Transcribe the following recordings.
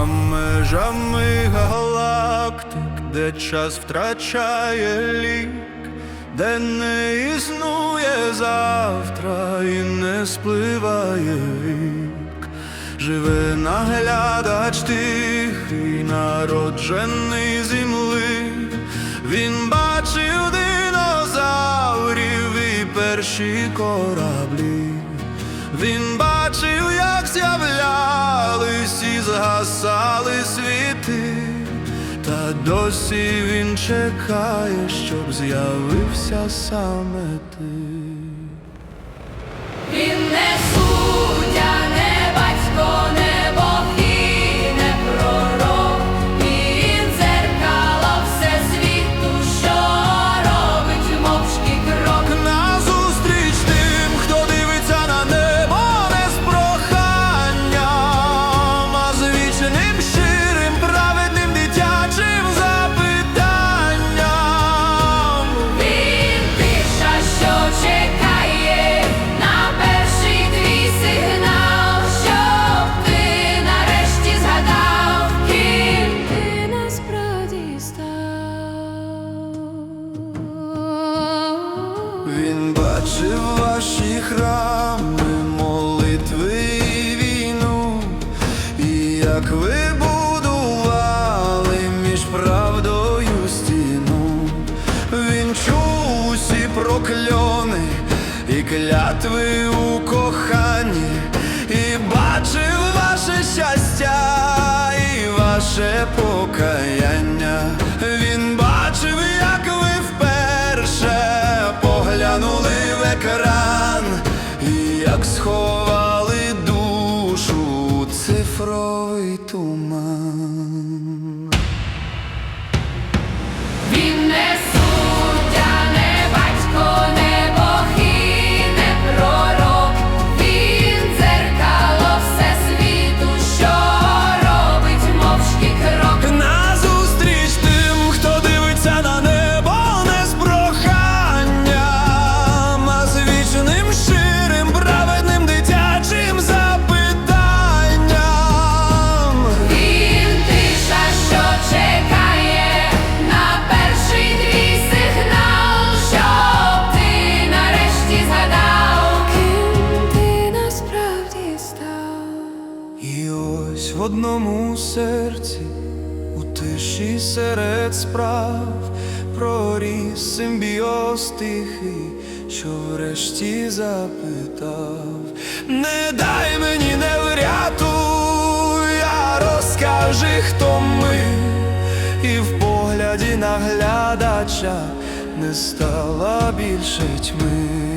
межами галактик, де час втрачає лік, де не існує завтра і не спливає вік, живе наглядач тихий, народжений земли, він бачив динозаврів і перші кораблі. Він бачив, як з'являлись і згасали світи, та досі він чекає, щоб з'явився саме ти. Він не бачив ваші храми, молитви і війну, і як ви будували між правдою стіну, він чув усі прокльони і клятви у коханні, і бачив ваше щастя і ваше покаяння. Екран, і як сховали душу цифровий туман. І ось в одному серці, у тиші серед справ, проріс симбіоз тихий, що врешті запитав: Не дай мені не врятуй, а розкажи, хто ми, і в погляді наглядача не стала більше тьми.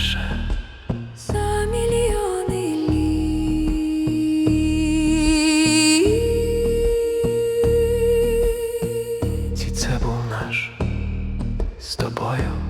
вперше за мільйони літ. І це був наш з тобою.